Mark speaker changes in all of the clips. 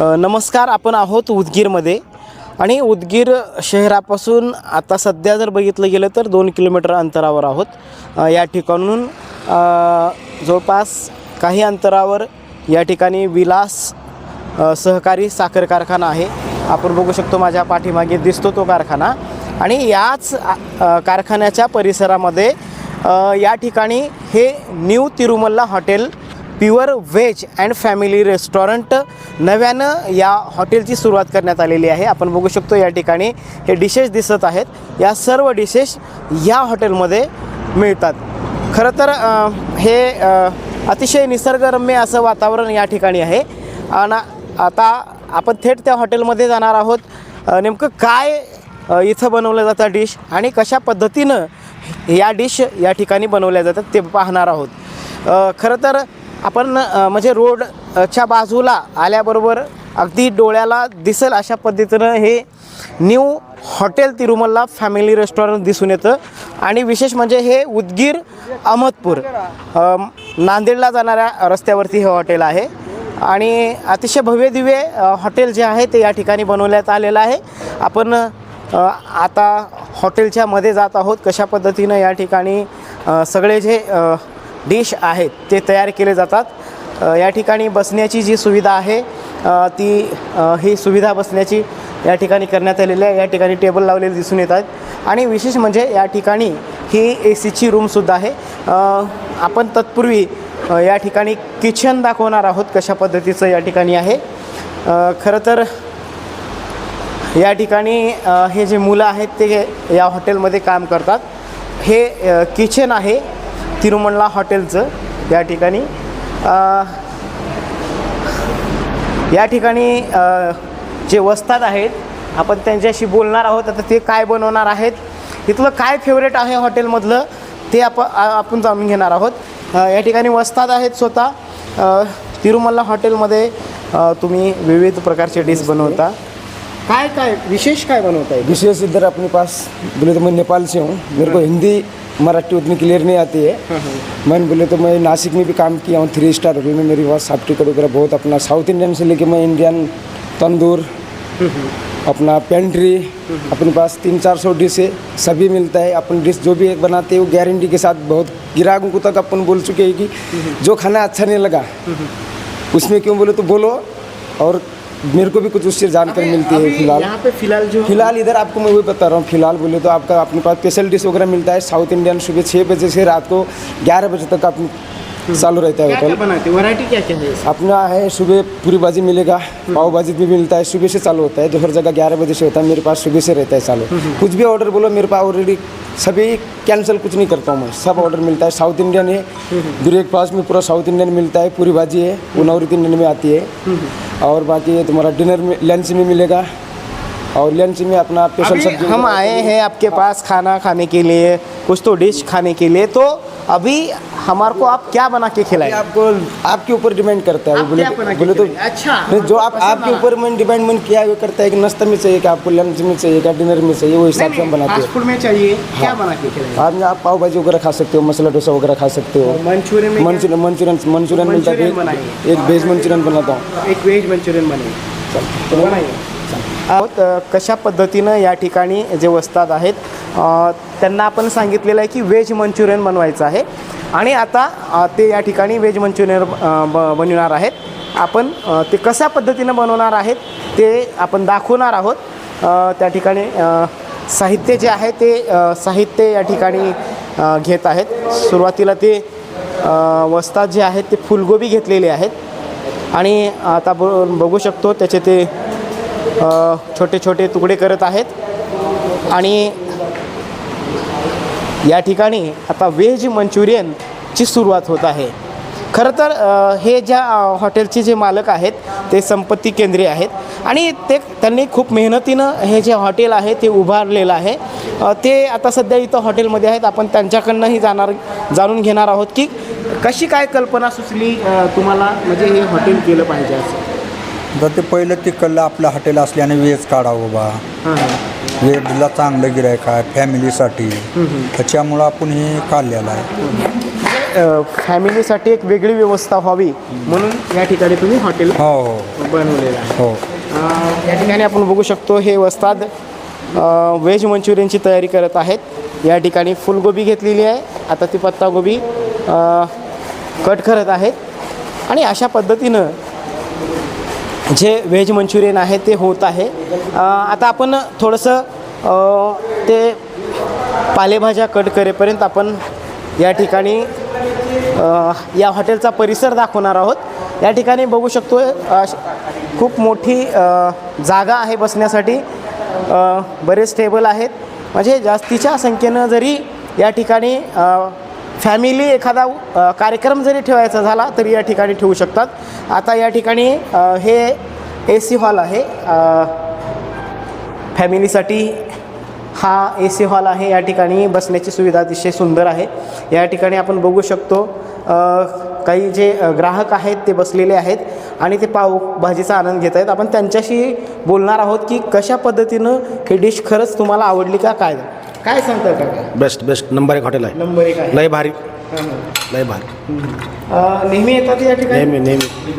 Speaker 1: नमस्कार आपण आहोत उदगीरमध्ये. आणि उदगीर शहरापासून आता सध्या जर बघितलं गेलं तर दोन किलोमीटर अंतरावर आहोत. या ठिकाणून जवळपास काही अंतरावर या ठिकाणी विलास सहकारी साखर कारखाना आहे. आपण बघू शकतो माझ्या पाठीमागे दिसतो तो कारखाना. आणि याच कारखान्याच्या परिसरामध्ये या ठिकाणी हे new Tirumala hotel pure veg and family restaurant नव्यानं या हॉटेलची सुरुवात करण्यात आलेली आहे. आपण बघू शकतो या ठिकाणी हे डिशेस दिसत आहेत. या सर्व डिशेस या हॉटेलमध्ये मिळतात. खरं तर हे अतिशय निसर्गरम्य असं वातावरण या ठिकाणी आहे. आणि आता आपण थेट त्या हॉटेलमध्ये जाणार आहोत. नेमकं काय इथं बनवलं जातं डिश आणि कशा पद्धतीनं या डिश या ठिकाणी बनवल्या जातात ते पाहणार आहोत. खरं तर आपण म्हणजे रोडच्या बाजूला आल्याबरोबर अगदी डोळ्याला दिसेल अशा पद्धतीनं हे new hotel Tirumala family restaurant दिसून येतं. आणि विशेष म्हणजे हे उदगीर अहमदपूर नांदेडला जाणाऱ्या रस्त्यावरती हे हॉटेल आहे. आणि अतिशय भव्य दिव्य हॉटेल जे आहे ते या ठिकाणी बनवण्यात आलेलं आहे. आपण आता हॉटेलच्या मध्ये जात आहोत. कशा पद्धतीनं या ठिकाणी सगळे जे डिश आहेत ते तयार केले जातात. या ठिकाणी बसण्याची जी सुविधा आहे ती ही सुविधा बसण्याची या ठिकाणी करण्यात आलेली आहे. या ठिकाणी टेबल लावलेले दिसून येत आहेत. आणि विशेष म्हणजे या ठिकाणी ही ए सीची रूमसुद्धा आहे. आपण तत्पूर्वी या ठिकाणी किचन दाखवणार आहोत कशा पद्धतीचं या ठिकाणी आहे. खरं तर या ठिकाणी हे जे मुलं आहेत ते या हॉटेलमध्ये काम करतात. हे किचन आहे. तिरुमल्ला हॉटेलचं या ठिकाणी या ठिकाणी जे वस्ताद आहेत आपण त्यांच्याशी बोलणार आहोत आता ते काय बनवणार आहेत इथलं काय फेवरेट आहे हॉटेलमधलं ते आप आपण जाणून घेणार आहोत. या ठिकाणी वस्ताद आहेत स्वतः तिरुमल्ला हॉटेलमध्ये तुम्ही विविध प्रकारचे डिश बनवता. काय काय विशेष काय बनवता है
Speaker 2: विशेष इधर अपने पास बोले तो मैं नेपाल से हूँ मेरे को हिंदी मराठी उतनी क्लियर नहीं आती है। मैंने बोले तो मैं नासिक में भी काम किया हूँ थ्री स्टार होटल में। मेरी बहुत साफ़ टिकट वगैरह बहुत अपना साउथ इंडियन से लेके मैं इंडियन तंदूर, अपना पेंट्री अपने पास तीन चार सौ डिश है, सभी मिलता है। अपन डिश जो भी एक बनाते हैं, वो गारंटी के साथ बहुत ग्राहकों को तक अपन बोल चुके हैं कि जो खाना अच्छा नहीं लगा, उसमें क्यों बोले तो बोलो और मेरे को भी कुछ उससे जानकारी मिलती है फ़िलहाल।
Speaker 1: यहाँ पे फ़िलहाल जो
Speaker 2: फ़िलहाल इधर आपको मैं वही बता रहा हूँ फ़िलहाल बोले तो आपका अपने पास स्पेशल डिश वगैरह मिलता है साउथ इंडियन सुबह छः बजे से रात को ग्यारह बजे तक अपनी चालू रहता है होटल
Speaker 1: बनाते वैरायटी क्या क्या है
Speaker 2: अपना है सुबह पूरी भाजी मिलेगा पाव भाजी भी मिलता है सुबह से चालू होता है जो हर जगह ग्यारह बजे से होता है मेरे पास सुबह से रहता है चालू। कुछ भी ऑर्डर बोलो मेरे पास ऑलरेडी सभी कैंसिल कुछ नहीं करता हूँ मैं सब ऑर्डर मिलता है साउथ इंडियन है ब्रेकफास्ट में पूरा साउथ इंडियन मिलता है पूरी भाजी है वो नॉर्थ इंडियन में आती है। और बाकी ये तुम्हारा डिनर में लंच में मिलेगा। और लंच में अपना स्पेशल सब्जी
Speaker 1: हम आए हैं। आपके पास खाना खाने के लिए कुछ तो डिश खाने के लिए तो अभी हमारे को आप क्या बना के खिलाए?
Speaker 2: आपको आपके ऊपर डिपेंड करता है बोले
Speaker 1: क्या
Speaker 2: बोले तो?
Speaker 1: अच्छा,
Speaker 2: जो आप आपके। ऊपर मैंने डिपेंड मैंने किया है वो करता है कि नाश्ता में चाहिए कि आपको लंच में चाहिए क्या डिनर में चाहिए वो हिसाब से हम बनाते
Speaker 1: फास्ट
Speaker 2: हैं।
Speaker 1: फूड में चाहिए क्या बना के खिलाएंगे
Speaker 2: आप आप पाव भाजी वगैरह खा सकते हो मसाला डोसा वगैरह खा सकते हो।
Speaker 1: मंचूरियन में
Speaker 2: मंचूरियन मंचूरियन मंचूरियन मिलता है
Speaker 1: बनाइए।
Speaker 2: एक वेज मंचूरियन बनाता हूँ।
Speaker 1: क्या- एक व्हेज मंचुरियन बनाइए। अ, कशा पद्धतीनं या ठिकाणी जे वस्ताद आहेत त्यांना आपण सांगितलेलं आहे की व्हेज मंचुरियन बनवायचं आहे. आणि आता ते या ठिकाणी व्हेज मंचुरियन ब बनवणार आहेत. आपण ते कशा पद्धतीनं बनवणार आहेत ते आपण दाखवणार आहोत. त्या ठिकाणी साहित्य जे आहे ते साहित्य या ठिकाणी घेत आहेत. सुरुवातीला ते अ, वस्ताद जे आहेत ते फुलगोबी घेतलेले आहेत. आणि आता ब बघू शकतो त्याचे ते छोटे छोटे तुकडे करत आहेत. आणि या ठिकाणी आता व्हेज मंचुरियनची सुरुवात होत आहे. खरं तर हे ज्या हॉटेलचे जे मालक आहेत ते संपत्ती केंद्रे आहेत आणि ते त्यांनी खूप मेहनतीनं हे जे हॉटेल आहे ते उभारलेलं आहे. ते आता सध्या इथं हॉटेलमध्ये आहेत. आपण त्यांच्याकडनंही जाणार जाणून घेणार आहोत की कशी काय कल्पना सुचली तुम्हाला? म्हणजे हे हॉटेल केलं पाहिजे असं.
Speaker 3: तर ते पहिलं तिकडलं आपलं हॉटेल असल्याने वेज काढावं बा वेजला चांगलं गिरायक आहे फॅमिलीसाठी. त्याच्यामुळं आपण हे काढलेलं आहे.
Speaker 1: फॅमिलीसाठी एक वेगळी व्यवस्था व्हावी म्हणून या ठिकाणी तुम्ही हॉटेल
Speaker 3: हो हो.
Speaker 1: बनवलेलं आहे.
Speaker 3: हो.
Speaker 1: अ, या ठिकाणी आपण बघू शकतो हे वस्ताद अ, व्हेज मंचुरियनची तयारी करत आहेत. या ठिकाणी फुलगोबी घेतलेली आहे. आता ती पत्तागोबी अ, कट करत आहेत. आणि अशा पद्धतीनं जे व्हेज मंचुरियन आहे ते होत आहे. आता आपण थोडंसं ते पालेभाज्या कट करेपर्यंत आपण या ठिकाणी या हॉटेलचा परिसर दाखवणार आहोत. या ठिकाणी बघू शकतो खूप मोठी जागा आहे बसण्यासाठी. बरेच टेबल आहेत. म्हणजे जास्तीच्या संख्येनं जरी या ठिकाणी फॅमिली एखादा कार्यक्रम जरी ठेवायचा झाला तरी या ठिकाणी ठेवू शकतात. आता या ठिकाणी हे ए सी हॉल आहे. फॅमिलीसाठी हा ए सी हॉल आहे. या ठिकाणी बसण्याची सुविधा अतिशय सुंदर आहे. या ठिकाणी आपण बघू शकतो काही जे ग्राहक आहेत ते बसलेले आहेत आणि ते पाव भाजीचा आनंद घेत आहेत. आपण त्यांच्याशी बोलणार आहोत की कशा पद्धतीनं ही डिश खरंच तुम्हाला आवडली का काय? काय सांगता का
Speaker 4: बेस्ट बेस्ट नंबर एक हॉटेल आहे.
Speaker 1: नंबर एक आहे.
Speaker 4: लय भारी.
Speaker 1: हां, हां.
Speaker 4: लय भारी.
Speaker 1: अ, नेहमी येतात या ठिकाणी?
Speaker 4: नेहमी नेहमी.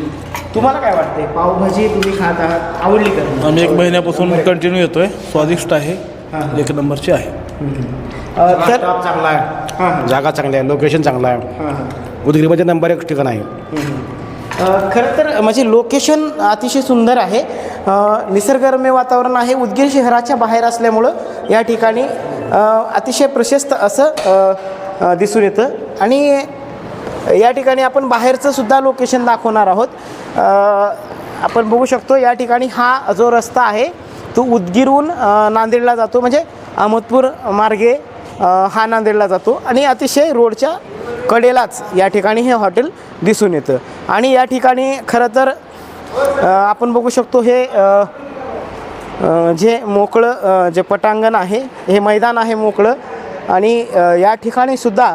Speaker 1: तुम्हाला काय वाटते पावभाजी तुम्ही खात आहात आवडली का
Speaker 5: आम्ही एक महिन्यापासून कंटिन्यू येतोय. स्वादिष्ट आहे. एक नंबरची आहे.
Speaker 1: अ, तर
Speaker 4: स्टाफ चांगला
Speaker 1: हां,
Speaker 4: आहे जागा चांगली आहे. लोकेशन चांगलं आहे.
Speaker 1: हां, हां.
Speaker 4: उदगीरमध्ये नंबर एक ठिकाण आहे.
Speaker 1: अ, खरं तर म्हणजे लोकेशन अतिशय सुंदर आहे. अ, निसर्गरम्य वातावरण आहे. उदगीर शहराच्या बाहेर असल्यामुळं या ठिकाणी अतिशय प्रशस्त असं दिसून येतं. आणि या ठिकाणी आपण बाहेरचं सुद्धा लोकेशन दाखवणार आहोत. आपण बघू शकतो या ठिकाणी हा जो रस्ता आहे तो उदगीरहून नांदेडला जातो. म्हणजे अहमदपूर मार्गे हा नांदेडला जातो. आणि अतिशय रोडच्या कडेलाच या ठिकाणी हे हॉटेल दिसून येतं. आणि या ठिकाणी खरं तर आपण बघू शकतो हे जे मोकळं जे पटांगण आहे हे मैदान आहे मोकळं. आणि या ठिकाणी सुद्धा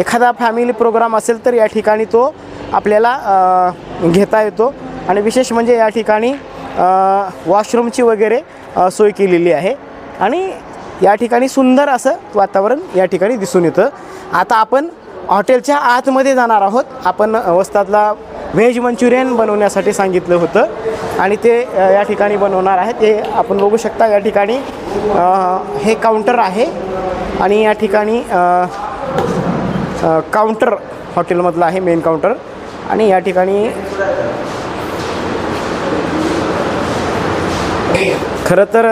Speaker 1: एखादा फॅमिली प्रोग्राम असेल तर या ठिकाणी तो आपल्याला घेता येतो. आणि विशेष म्हणजे या ठिकाणी वॉशरूमची वगैरे सोय केलेली आहे. आणि या ठिकाणी सुंदर असं वातावरण या ठिकाणी दिसून येतं. आता आपण हॉटेलच्या आतमध्ये जाणार आहोत. आपण वस्तातला व्हेज मंचुरियन बनवण्यासाठी सांगितलं होतं. आणि ते या ठिकाणी बनवणार आहे ते आपण बघू शकता या ठिकाणी हे काउंटर आहे. आणि या ठिकाणी काउंटर हॉटेलमधलं आहे मेन काउंटर. आणि या ठिकाणी खरं तर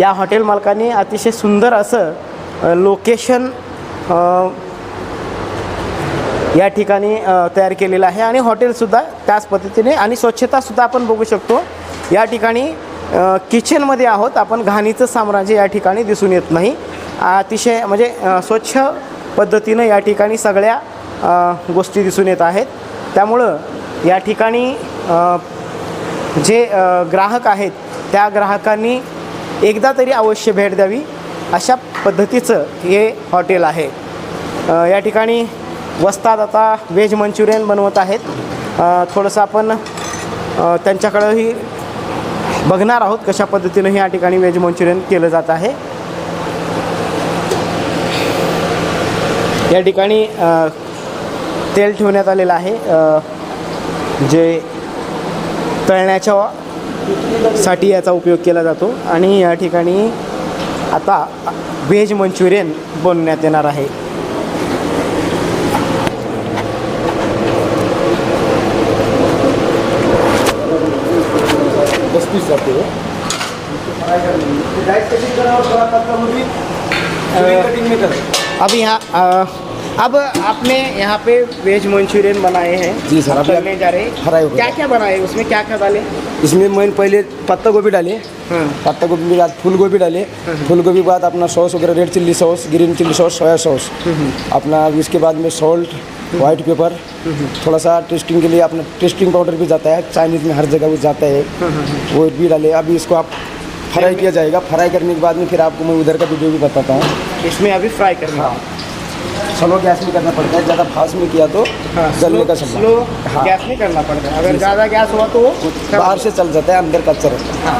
Speaker 1: या हॉटेल मालकाने अतिशय सुंदर असं लोकेशन या ठिकाणी तयार केलेलं आहे आणि हॉटेलसुद्धा त्याच पद्धतीने आणि स्वच्छतासुद्धा आपण बघू शकतो. या ठिकाणी किचनमध्ये आहोत. आपण घाणीचं साम्राज्य या ठिकाणी दिसून येत नाही. अतिशय म्हणजे स्वच्छ पद्धतीनं या ठिकाणी सगळ्या गोष्टी दिसून येत आहेत. त्यामुळं या ठिकाणी जे ग्राहक आहेत त्या ग्राहकांनी एकदा तरी अवश्य भेट द्यावी अशा पद्धतीचं हे हॉटेल आहे. या ठिकाणी वस्ताद आता व्हेज मंचुरियन बनवत आहेत. थोडंसं आपण त्यांच्याकडंही बघणार आहोत कशा पद्धतीनं ह्या या ठिकाणी व्हेज मंचुरियन केलं जात आहे. या ठिकाणी तेल ठेवण्यात आलेलं आहे. जे तळण्याच्या साठी याचा उपयोग केला जातो आणि या ठिकाणी आता व्हेज मंचुरियन बनवण्यात येणार आहे. अब यहाँ अ, अब आपने यहाँ पे वेज मंचूरियन बनाए हैं।
Speaker 2: जी सर, अभी
Speaker 1: करने जा रहे हैं।
Speaker 2: फ्राई हो
Speaker 1: क्या क्या बनाए? उसमें क्या क्या डाले?
Speaker 2: इसमें मैंने पहले पत्ता गोभी डाले
Speaker 1: हाँ।
Speaker 2: पत्ता गोभी के बाद फूल गोभी डाले। फूल गोभी के बाद अपना सॉस वगैरह red chilli sauce green chilli sauce soya sauce. अपना इसके बाद में सॉल्ट वाइट पेपर थोड़ा सा टेस्टिंग के लिए अपना टेस्टिंग पाउडर भी जाता है। चाइनीज़ में हर जगह वो जाता है। वो भी डाले। अभी इसको आप फ्राई किया जाएगा। फ्राई करने के बाद में फिर आपको मैं उधर का वीडियो भी बताता हूँ।
Speaker 1: इसमें अभी फ्राई करना।
Speaker 2: हाँ। स्लो गैस में करना पड़ता है ज़्यादा फास्ट में किया तो जलने का
Speaker 1: स्लो
Speaker 2: संभव हाँ।
Speaker 1: गैस नहीं करना पड़ता है। अगर ज़्यादा गॅस हुआ तो
Speaker 2: बाहर से चल जाता है अंदर कच्चा रहता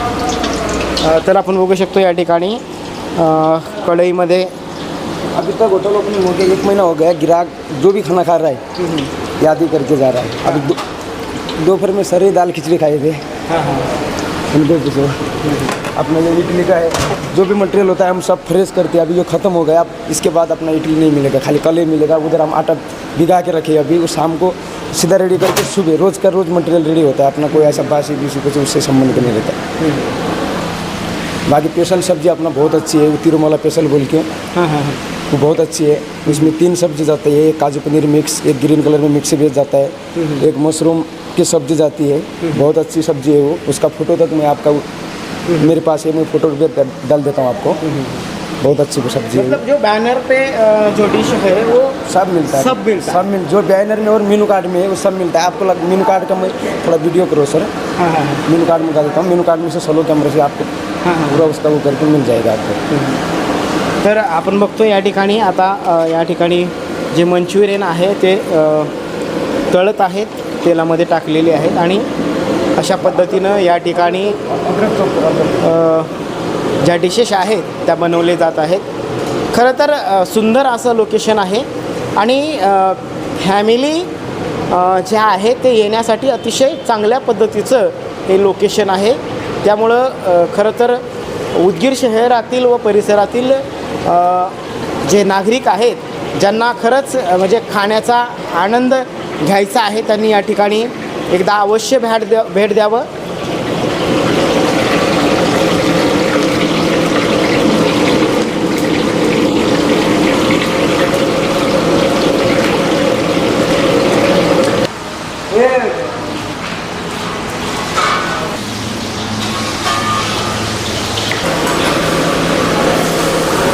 Speaker 2: है।
Speaker 1: तर आपण बघू शकतो या ठिकाणी. कढईमध्ये.
Speaker 2: अभी तक होटल ओपनिंग हो गया एक महीना हो गया ग्राहक जो भी खाना खा रहा है याद ही करके जा रहा है। अभी दोपहर में सरे दाल खिचड़ी खाए थे। हाँ उनको पूछो। अपना जो इडली का है जो भी मटेरियल होता है हम सब फ्रेश करते हैं अभी जो ख़त्म हो गया अब इसके बाद अपना इडली नहीं मिलेगा खाली कल ही मिलेगा। उधर हम आटा भिगा के रखे अभी वो शाम को सीधा रेडी करके सुबह रोज़ का रोज़ मटेरियल रेडी होता है। अपना कोई ऐसा बासी बीसी कुछ उससे संबंध नहीं रहता। बाकी स्पेशल सब्ज़ी अपना बहुत अच्छी है वो तिरुमला स्पेशल बोल के।
Speaker 1: हाँ हाँ हाँ।
Speaker 2: वो बहुत अच्छी है। उसमें तीन सब्ज़ी जाती है एक काजू पनीर मिक्स एक ग्रीन कलर में मिक्स भेज जाता है। एक मशरूम की सब्ज़ी जाती है। बहुत अच्छी सब्ज़ी है वो। उसका फ़ोटो तक मैं आपका मेरे पास है मैं फ़ोटो भी डाल देता हूँ आपको। बहुत अच्छी सब्ज़ी है।
Speaker 1: मतलब जो बैनर पे जो डिश है वो
Speaker 2: सब मिलता है।
Speaker 1: सब मिलता है।
Speaker 2: सब मिल जो बैनर में और मेनू कार्ड में है वो सब मिलता है। आपको लग, मीनू कार्ड का मैं थोड़ा वीडियो करो सर
Speaker 1: हाँ हाँ हाँ।
Speaker 2: कार्ड में कर देता हूँ। मेनू कार्ड में से सोलो कैमरे से आपको
Speaker 1: हाँ, हाँ।
Speaker 2: पूरा उसका वो करके मिल जाएगा आपको।
Speaker 1: तर आपण बघतो या ठिकाणी आता या ठिकाणी जे मंचुरियन आहे ते तळत आहेत तेलामध्ये टाकलेले आहेत आणि अशा पद्धतीनं या ठिकाणी ज्या डिशेस आहेत त्या बनवले जात आहेत. खरं तर सुंदर असं लोकेशन आहे. आणि फॅमिली जे आहे ते येण्यासाठी अतिशय चांगल्या पद्धतीचं हे लोकेशन आहे. त्यामुळं खरं तर उदगीर शहरातील व परिसरातील जे नागरिक आहेत ज्यांना खरंच म्हणजे खाण्याचा आनंद घ्यायचा आहे त्यांनी या ठिकाणी एकदा अवश्य भेट द्या भेट द्यावं.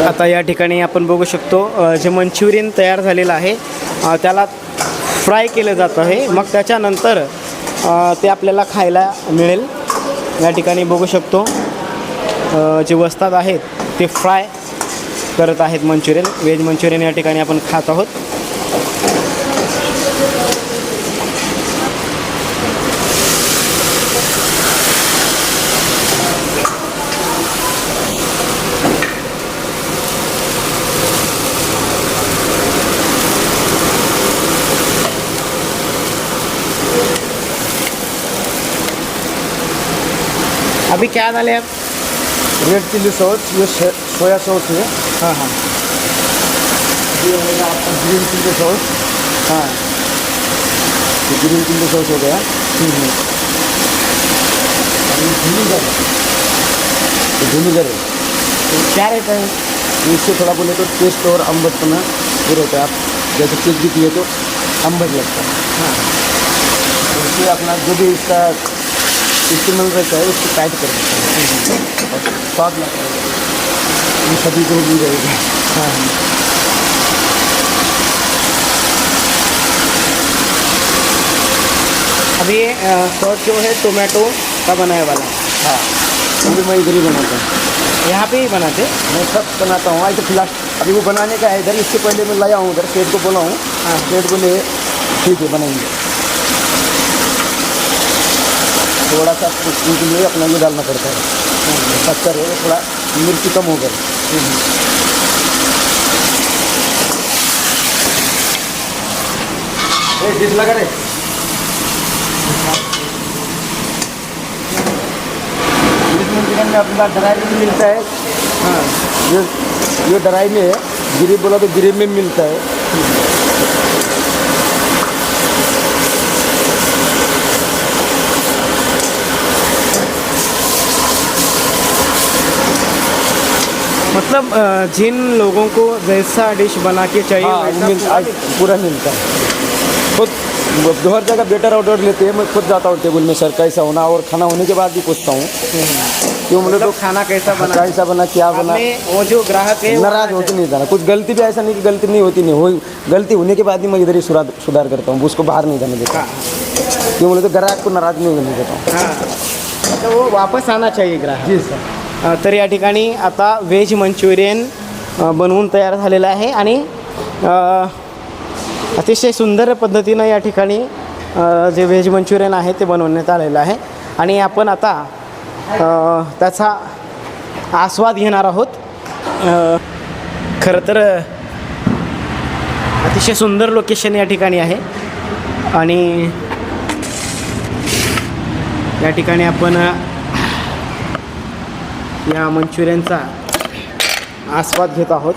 Speaker 1: आता या ठिकाणी आपण बघू शकतो जे मंचुरियन तयार झालेलं आहे त्याला फ्राय केलं जातं आहे. मग त्याच्यानंतर ते आपल्याला खायला मिळेल. या ठिकाणी बघू शकतो. जे वस्ताद आहेत ते फ्राय करत आहेत मंचुरियन. व्हेज मंचुरियन या ठिकाणी आपण खात आहोत. अभी क्या डाले आप?
Speaker 2: रेड चिल्ली सॉस ये सोया सॉस है।
Speaker 1: हाँ हाँ।
Speaker 2: ये होगा आपका ग्रीन चिल्ली सॉस
Speaker 1: हाँ।
Speaker 2: ये ग्रीन चिल्ली सॉस हो गया। और ये विनीगर विनीगर है।
Speaker 1: क्या रहता है?
Speaker 2: तो इससे थोड़ा बोले तो टेस्ट और अम्बटपना वो रहता है। आप जैसे चीज़ भी पिए तो अम्बट लगता है। हाँ। इससे अपना जो भी इसका इस्तेमाल रहता है उसको टाइट कर देता है। और स्वाद लगता है। ये सभी को भी रहेगा हाँ।
Speaker 1: अभी ये सॉस जो है टोमेटो का बनाने वाला। है।
Speaker 2: हाँ वो भी मैं इधर ही बनाता हूँ।
Speaker 1: यहाँ पे ही बनाते
Speaker 2: मैं सब बनाता हूँ। आज तो फ़िलहाल अभी वो बनाने का है इधर इससे पहले मैं लाया हूँ उधर सेठ को बोला हूँ। हाँ। सेठ बोले ठीक है बनाएँगे। थोड़ा सा कुकिंग के लिए अपना ये डालना पड़ता है। शक्कर है थोड़ा मिर्ची कम हो गई डिश लगा रे मंचूरियन में अपना ड्राई भी मिलता है हाँ। ये ये ड्राई में है गिरी बोला तो गिरी में मिलता है।
Speaker 1: मतलब जिन लोगों को जैसा डिश बना के चाहिए
Speaker 2: हाँ
Speaker 1: वैसा
Speaker 2: मिलता पूरा मिलता है। खुद दो हर जगह बेटर ऑर्डर लेते हैं मैं खुद जाता हूँ टेबल में सर कैसा होना और खाना होने के बाद भी पूछता हूँ। क्यों बोले तो
Speaker 1: मतलब खाना कैसा बना?
Speaker 2: कैसा बना क्या बना?
Speaker 1: वो जो ग्राहक है
Speaker 2: नाराज़ होके नहीं जाना। कुछ गलती भी ऐसा नहीं कि गलती नहीं होती नहीं हो गलती होने के बाद ही मैं इधर ही सुधार करता हूँ उसको बाहर नहीं जाने देता क्यों बोले तो ग्राहक को नाराज़ नहीं होने देता हूँ।
Speaker 1: हाँ। तो वो वापस आना चाहिए ग्राहक।
Speaker 2: जी सर।
Speaker 1: तर या ठिकाणी आता व्हेज मंचुरियन बनवून तयार झालेलं आहे आणि अतिशय सुंदर पद्धतीनं या ठिकाणी जे व्हेज मंचुरियन आहे ते बनवण्यात आलेलं आहे. आणि आपण आता त्याचा आस्वाद घेणार आहोत. खरं तर अतिशय सुंदर लोकेशन या ठिकाणी आहे. आणि या ठिकाणी आपण या मंचुरियनचा आस्वाद घेत आहोत.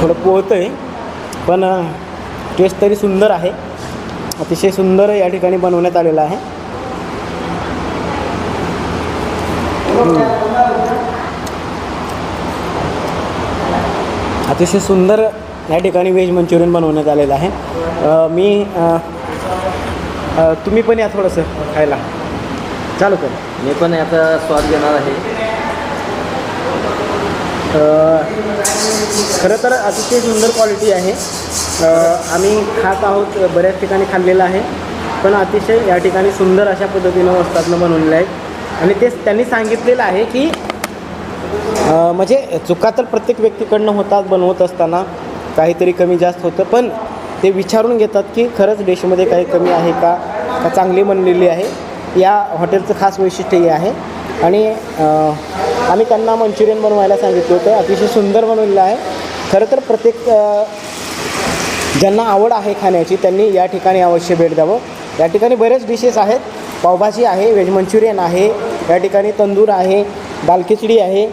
Speaker 1: थोडं पोहतं आहे पण टेस्ट तरी सुंदर आहे. अतिशय सुंदर या ठिकाणी बनवण्यात आलेलं आहे. अतिशय सुंदर या ठिकाणी व्हेज मंचुरियन बनवण्यात आलेलं आहे. मी तुम्ही पण या थोडंसं खायला. चालू कर.
Speaker 6: मी पण याचा स्वाद घेणार आहे.
Speaker 1: खरं तर अतिशय सुंदर क्वालिटी आहे. आम्ही खात आहोत बऱ्याच ठिकाणी खाल्लेलं आहे. पण अतिशय या ठिकाणी सुंदर अशा पद्धतीनं वस्तातनं बनवलेलं आहे. आणि तेच त्यांनी सांगितलेलं आहे की म्हणजे चुका तर प्रत्येक व्यक्तीकडनं होतात बनवत असताना. काहीतरी कमी जास्त होतं. पण ते विचारून घेतात की खरंच डिशमध्ये काही कमी आहे का? का चांगली बनलेली आहे? या हॉटेलचं खास वैशिष्ट्य हे आहे. आणि आम्ही त्यांना मंचुरियन बनवायला सांगितलं होतं. अतिशय सुंदर बनवलेलं आहे. खरं तर प्रत्येक ज्यांना आवड आहे खाण्याची त्यांनी या ठिकाणी अवश्य भेट द्यावं. या ठिकाणी बरेच डिशेस आहेत. पावभाजी आहे व्हेज मंचुरियन आहे. या ठिकाणी तंदूर आहे दाल खिचडी आहे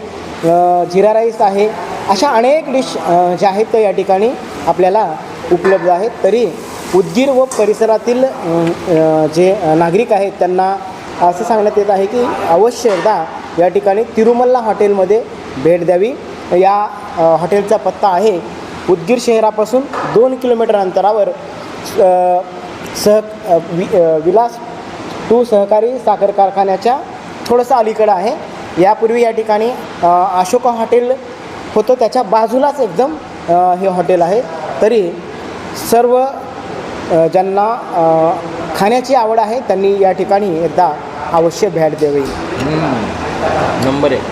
Speaker 1: जिरा राईस आहे. अशा अनेक डिश ज्या आहेत त्या या ठिकाणी आपल्याला उपलब्ध आहेत. तरी उदगीर व परिसरातील जे नागरिक आहेत त्यांना असं सांगण्यात येत आहे की अवश्य एकदा या ठिकाणी तिरुमल्ला हॉटेलमध्ये भेट द्यावी. या हॉटेलचा पत्ता आहे उदगीर शहरापासून दोन किलोमीटर अंतरावर सह वि विलास टू सहकारी साखर कारखान्याच्या थोडंसं अलीकडं आहे. यापूर्वी या ठिकाणी अशोका हॉटेल होतं. त्याच्या बाजूलाच एकदम हे हॉटेल आहे. तरी सर्व ज्यांना खाण्याची आवड आहे त्यांनी या ठिकाणी एकदा अवश्य भेट द्यावी.
Speaker 6: नंबर एक.